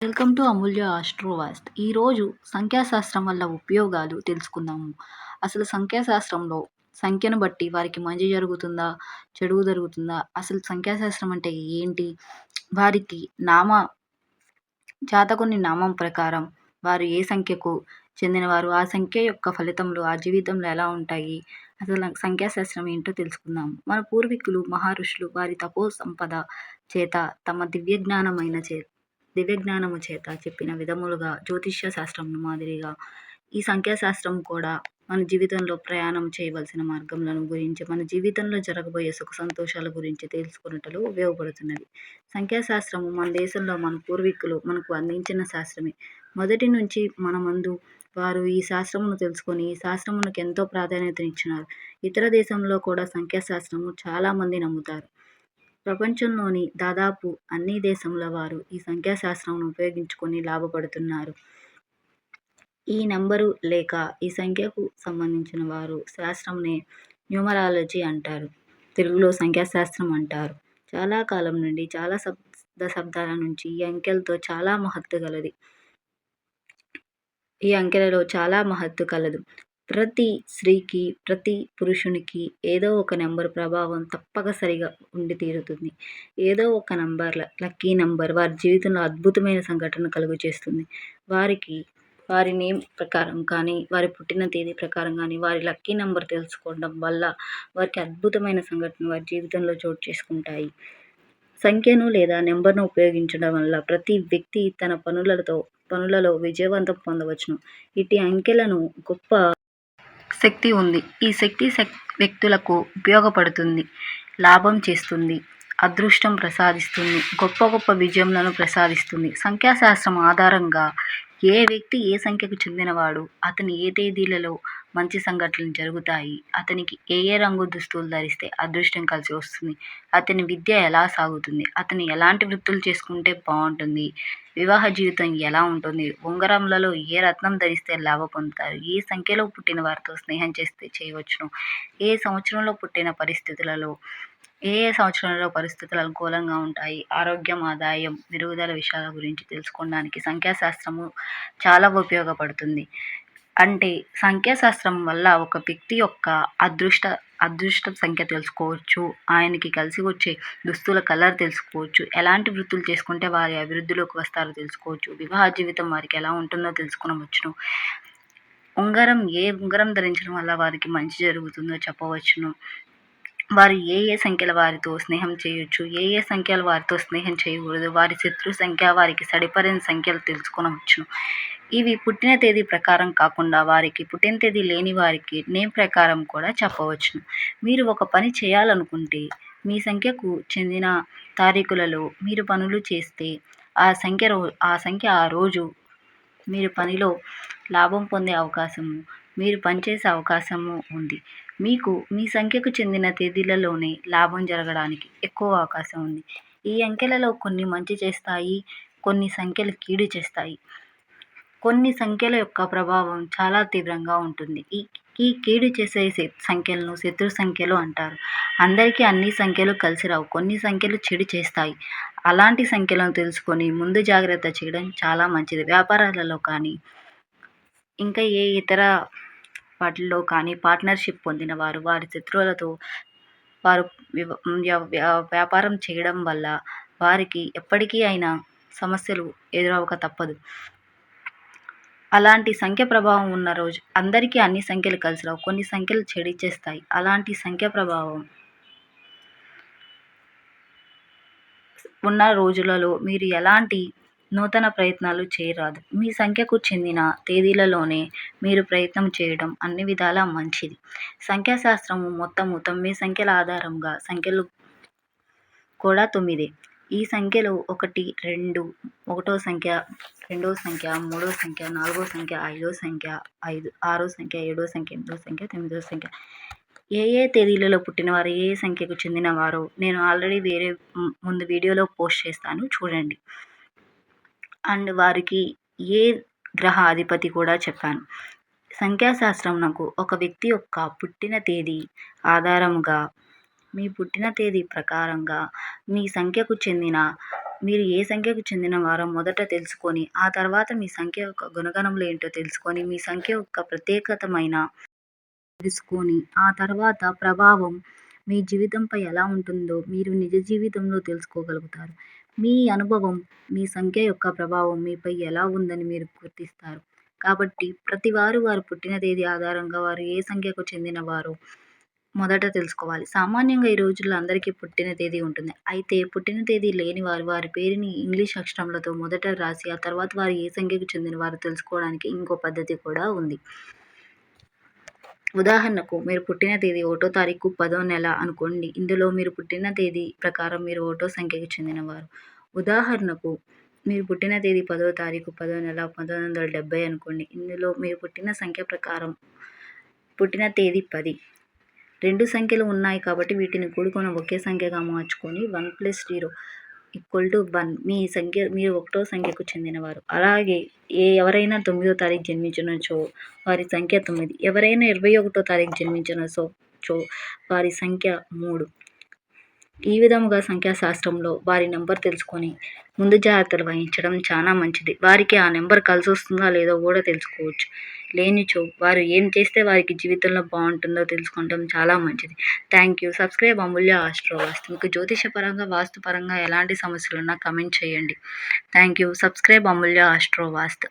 Welcome to అమూల్య ఆస్ట్రోవాస్ట్. ఈరోజు సంఖ్యాశాస్త్రం వల్ల ఉపయోగాలు తెలుసుకుందాము. అసలు సంఖ్యాశాస్త్రంలో సంఖ్యను బట్టి వారికి మంచి జరుగుతుందా? చెడు జరుగుతుందా? అసలు సంఖ్యాశాస్త్రం అంటే ఏంటి? వారికి నామ జాతకుని నామం ప్రకారం వారు ఏ సంఖ్యకు చెందినవారు? ఆ సంఖ్య యొక్క ఫలితంలో ఆ జీవితంలో ఎలా ఉంటాయి? అసలు సంఖ్యాశాస్త్రం ఏంటో తెలుసుకుందాం మన పూర్వీకులు మహర్షులు వారి తపో సంపద చేత తమ దివ్య జ్ఞానమైన చే దివ్యజ్ఞానము చేత చెప్పిన విధములుగా జ్యోతిష్య శాస్త్రము మాదిరిగా ఈ సంఖ్యాశాస్త్రం కూడా మన జీవితంలో ప్రయాణం చేయవలసిన మార్గములను గురించి మన జీవితంలో జరగబోయే సుఖ సంతోషాల గురించి తెలుసుకున్నట్లు ఉపయోగపడుతున్నది. సంఖ్యాశాస్త్రము మన దేశంలో మన పూర్వీకులు మనకు అందించిన శాస్త్రమే. మొదటి నుంచి మన ముందు వారు ఈ శాస్త్రమును తెలుసుకొని ఈ శాస్త్రమునకు ఎంతో ప్రాధాన్యతనిచ్చినారు. ఇతర దేశంలో కూడా సంఖ్యాశాస్త్రము చాలామంది నమ్ముతారు. ప్రపంచంలోని దాదాపు అన్ని దేశముల వారు ఈ సంఖ్యాశాస్త్రంను ఉపయోగించుకొని లాభపడుతున్నారు. ఈ నెంబరు లేక ఈ సంఖ్యకు సంబంధించిన వారు శాస్త్రంనే న్యూమరాలజీ అంటారు. తెలుగులో సంఖ్యాశాస్త్రం అంటారు. చాలా కాలం నుండి చాలా శబ్ దశాబ్దాల నుంచి ఈ అంకెలతో చాలా మహత్తు కలది ఈ అంకెలలో చాలా మహత్తు కలదు. ప్రతి స్త్రీకి ప్రతి పురుషునికి ఏదో ఒక నెంబర్ ప్రభావం తప్పకసరిగా ఉండి తీరుతుంది. ఏదో ఒక నంబర్ లక్కీ నెంబర్ వారి జీవితంలో అద్భుతమైన సంఘటన కలుగు చేస్తుంది. వారికి వారి నేమ్ ప్రకారం కానీ వారి పుట్టిన తేదీ ప్రకారం కానీ వారి లక్కీ నెంబర్ తెలుసుకోవడం వల్ల వారికి అద్భుతమైన సంఘటన వారి జీవితంలో చోటు చేసుకుంటాయి. సంఖ్యను లేదా నెంబర్ను ఉపయోగించడం వల్ల ప్రతి వ్యక్తి తన పనులతో పనులలో విజయవంతం పొందవచ్చును. ఇటు అంకెలను గొప్ప శక్తి ఉంది. ఈ శక్తి వ్యక్తులకు ఉపయోగపడుతుంది. లాభం చేస్తుంది. అదృష్టం ప్రసాదిస్తుంది. గొప్ప గొప్ప విజయములను ప్రసాదిస్తుంది. సంఖ్యాశాస్త్రం ఆధారంగా ఏ వ్యక్తి ఏ సంఖ్యకు చెందినవాడు అతని ఏ తేదీలలో మంచి సంఘటనలు జరుగుతాయి అతనికి ఏ ఏ రంగు దుస్తులు ధరిస్తే అదృష్టం కలిసి వస్తుంది అతని విద్య ఎలా సాగుతుంది అతను ఎలాంటి వృత్తులు చేసుకుంటే బాగుంటుంది వివాహ జీవితం ఎలా ఉంటుంది ఉంగరంలలో ఏ రత్నం ధరిస్తే లాభ పొందుతారు ఏ సంఖ్యలో పుట్టిన వారితో స్నేహం చేస్తే చేయవచ్చును ఏ సంవత్సరంలో పుట్టిన పరిస్థితులలో ఏ ఏ సంవత్సరంలో పరిస్థితులు అనుకూలంగా ఉంటాయి? ఆరోగ్యం ఆదాయం మెరుగుదల విషయాల గురించి తెలుసుకోవడానికి సంఖ్యాశాస్త్రము చాలా ఉపయోగపడుతుంది. అంటే సంఖ్యాశాస్త్రం వల్ల ఒక వ్యక్తి యొక్క అదృష్ట అదృష్ట సంఖ్య తెలుసుకోవచ్చు ఆయనకి కలిసి వచ్చే దుస్తుల కలర్ తెలుసుకోవచ్చు ఎలాంటి వృత్తులు చేసుకుంటే వారి అభివృద్ధిలోకి వస్తారో తెలుసుకోవచ్చు వివాహ జీవితం వారికి ఎలా ఉంటుందో తెలుసుకొనవచ్చును ఉంగరం ఏ ఉంగరం ధరించడం వల్ల వారికి మంచి జరుగుతుందో చెప్పవచ్చును. వారు ఏ ఏ సంఖ్యల వారితో స్నేహం చేయొచ్చు ఏ ఏ సంఖ్యల వారితో స్నేహం చేయకూడదు వారి శత్రు సంఖ్య వారికి సరిపడిన సంఖ్యలు తెలుసుకొనవచ్చును. ఇవి పుట్టిన తేదీ ప్రకారం కాకుండా వారికి పుట్టిన తేదీ లేని వారికి నేమ్ ప్రకారం కూడా చెప్పవచ్చును. మీరు ఒక పని చేయాలనుకుంటే మీ సంఖ్యకు చెందిన తారీఖులలో మీరు పనులు చేస్తే ఆ సంఖ్య రో ఆ సంఖ్య ఆ రోజు మీరు పనిలో లాభం పొందే అవకాశము మీరు పనిచేసే అవకాశము ఉంది. మీకు మీ సంఖ్యకు చెందిన తేదీలలోనే లాభం జరగడానికి ఎక్కువ అవకాశం ఉంది. ఈ అంకెలలో కొన్ని మంచి చేస్తాయి కొన్ని సంఖ్యలు కీడు చేస్తాయి. కొన్ని సంఖ్యల యొక్క ప్రభావం చాలా తీవ్రంగా ఉంటుంది. ఈ ఈ కీడు చేసే సంఖ్యలను శత్రు సంఖ్యలు అంటారు. అందరికీ అన్ని సంఖ్యలు కలిసి రావు కొన్ని సంఖ్యలు చెడు చేస్తాయి. అలాంటి సంఖ్యలను తెలుసుకొని ముందు జాగ్రత్త చేయడం చాలా మంచిది. వ్యాపారాలలో కానీ ఇంకా ఏ ఇతర వాటిల్లో కానీ పార్ట్నర్షిప్ పొందిన వారు వారి శత్రువులతో వారు వ్యాపారం చేయడం వల్ల వారికి ఎప్పటికీ అయినా సమస్యలు ఎదురవక తప్పదు. అలాంటి సంఖ్య ప్రభావం ఉన్న రోజు అందరికీ అన్ని సంఖ్యలు కలిసి రావు. కొన్ని సంఖ్యలు చెడిచ్చేస్తాయి అలాంటి సంఖ్య ప్రభావం ఉన్న రోజులలో మీరు ఎలాంటి నూతన ప్రయత్నాలు చేయరాదు. మీ సంఖ్యకు చెందిన తేదీలలోనే మీరు ప్రయత్నం చేయడం అన్ని విధాలా మంచిది. సంఖ్యాశాస్త్రము మొత్తము తొమ్మిది సంఖ్యల ఆధారంగా సంఖ్యలు కూడా తొమ్మిదే. ఈ సంఖ్యలు ఒకటి రెండు ఒకటో సంఖ్య రెండో సంఖ్య మూడో సంఖ్య నాలుగో సంఖ్య ఐదో సంఖ్య ఐదు ఆరో సంఖ్య ఏడో సంఖ్య ఎనిమిదో సంఖ్య తొమ్మిదో సంఖ్య. ఏ ఏ తేదీలలో పుట్టినవారు ఏ ఏ సంఖ్యకు చెందినవారో నేను ఆల్రెడీ వేరే ముందు వీడియోలో పోస్ట్ చేస్తాను. చూడండి. అండ్ వారికి ఏ గ్రహ అధిపతి కూడా చెప్పాను. సంఖ్యాశాస్త్రం నాకు ఒక వ్యక్తి యొక్క పుట్టిన తేదీ ఆధారముగా మీ పుట్టిన తేదీ ప్రకారంగా మీ సంఖ్యకు చెందిన మీరు ఏ సంఖ్యకు చెందిన వారో మొదట తెలుసుకొని ఆ తర్వాత మీ సంఖ్య యొక్క గుణగణములు ఏంటో తెలుసుకొని మీ సంఖ్య యొక్క ప్రత్యేకతమైన తెలుసుకొని ఆ తర్వాత ప్రభావం మీ జీవితంపై ఎలా ఉంటుందో మీరు నిజ జీవితంలో తెలుసుకోగలుగుతారు. మీ అనుభవం మీ సంఖ్య యొక్క ప్రభావం మీపై ఎలా ఉందని మీరు గుర్తిస్తారు? కాబట్టి ప్రతి వారు వారు పుట్టిన తేదీ ఆధారంగా వారు ఏ సంఖ్యకు చెందినవారో మొదట తెలుసుకోవాలి. సామాన్యంగా ఈ రోజుల్లో అందరికీ పుట్టిన తేదీ ఉంటుంది. అయితే పుట్టిన తేదీ లేని వారు వారి పేరుని ఇంగ్లీష్ అక్షరములతో మొదట రాసి ఆ తర్వాత వారు ఏ సంఖ్యకు చెందిన వారు తెలుసుకోవడానికి ఇంకో పద్ధతి కూడా ఉంది. ఉదాహరణకు మీరు పుట్టిన తేదీ ఒకటో తారీఖు పదో నెల అనుకోండి. ఇందులో మీరు పుట్టిన తేదీ ప్రకారం మీరు ఒకటో సంఖ్యకు చెందినవారు. ఉదాహరణకు మీరు పుట్టిన తేదీ పదో తారీఖు పదో నెల పంతొమ్మిది వందల డెబ్బై అనుకోండి. ఇందులో మీరు పుట్టిన సంఖ్య ప్రకారం పుట్టిన తేదీ పది. రెండు సంఖ్యలు ఉన్నాయి కాబట్టి వీటిని కూడుకొని ఒకే సంఖ్యగా మార్చుకొని one plus zero. Equal to one మీ సంఖ్య మీరు ఒకటో సంఖ్యకు చెందినవారు. అలాగే ఏ ఎవరైనా తొమ్మిదో తారీఖు జన్మించినచో వారి సంఖ్య తొమ్మిది. ఎవరైనా ఇరవై ఒకటో తారీఖు జన్మించినచో చో వారి సంఖ్య మూడు. ఈ విధముగా సంఖ్యాశాస్త్రంలో వారి నెంబర్ తెలుసుకొని ముందు జాగ్రత్తలు వహించడం చాలా మంచిది. వారికి ఆ నెంబర్ కలిసి వస్తుందా లేదో కూడా తెలుసుకోవచ్చు. లేనిచో వారు ఏం చేస్తే వారికి జీవితంలో బాగుంటుందో తెలుసుకోవడం చాలా మంచిది. Thank you. Subscribe Amulya astro Vastu మీకు జ్యోతిషపరంగా వాస్తుపరంగా ఎలాంటి సమస్యలు ఉన్నా కమెంట్ చేయండి. Thank you. Subscribe Amulya astro Vastu